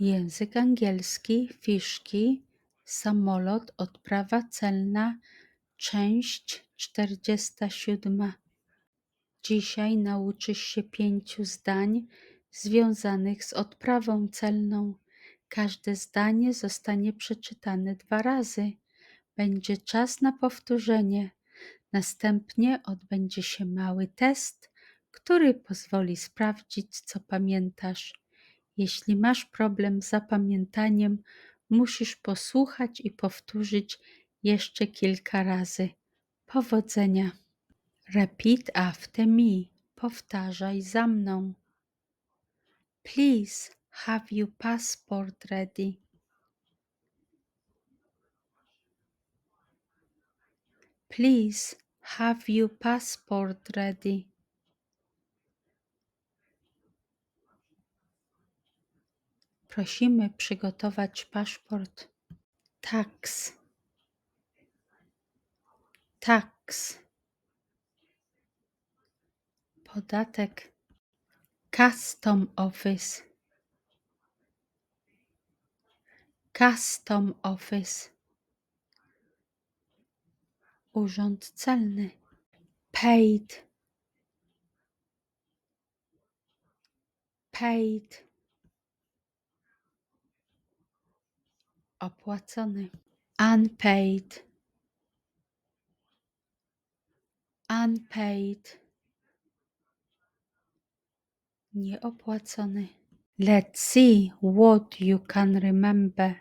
Język angielski, fiszki, samolot, odprawa celna, część 47. Dzisiaj nauczysz się pięciu zdań związanych z odprawą celną. Każde zdanie zostanie przeczytane dwa razy. Będzie czas na powtórzenie. Następnie odbędzie się mały test, który pozwoli sprawdzić, co pamiętasz. Jeśli masz problem z zapamiętaniem, musisz posłuchać i powtórzyć jeszcze kilka razy. Powodzenia. Repeat after me. Powtarzaj za mną. Please have your passport ready. Please have your passport ready. Prosimy przygotować paszport. Tax. Tax. Podatek. Custom Office. Custom Office. Urząd Celny. Paid. Paid. Opłacony. Unpaid. Unpaid. Nieopłacony. Let's see what you can remember.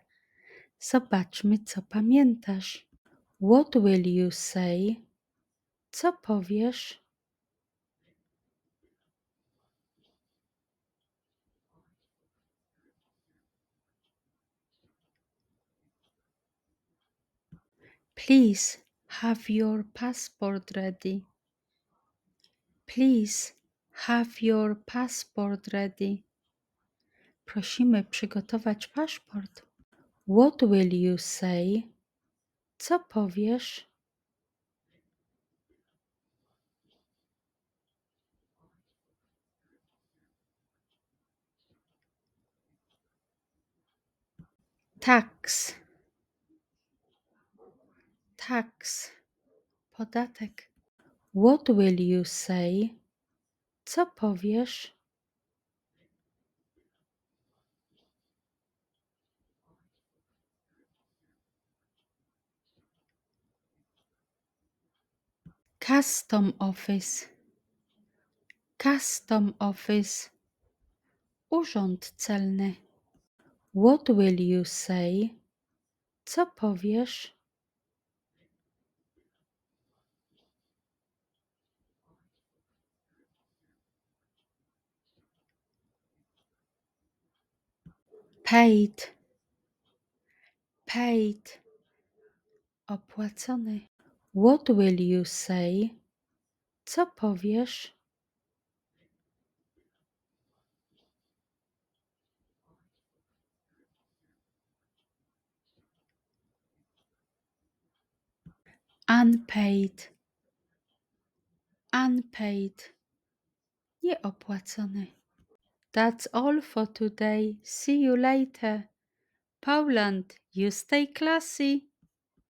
Zobaczmy, co pamiętasz. What will you say? Co powiesz? Please have your passport ready. Please have your passport ready. Prosimy przygotować paszport. What will you say? Co powiesz? Tax. Tax. Podatek. What will you say? Co powiesz? Custom Office. Custom Office. Urząd Celny. What will you say? Co powiesz? Paid. Paid. Opłacony. What will you say? Co powiesz? Unpaid. Unpaid. Nieopłacony. That's all for today. See you later. Poland, you stay classy.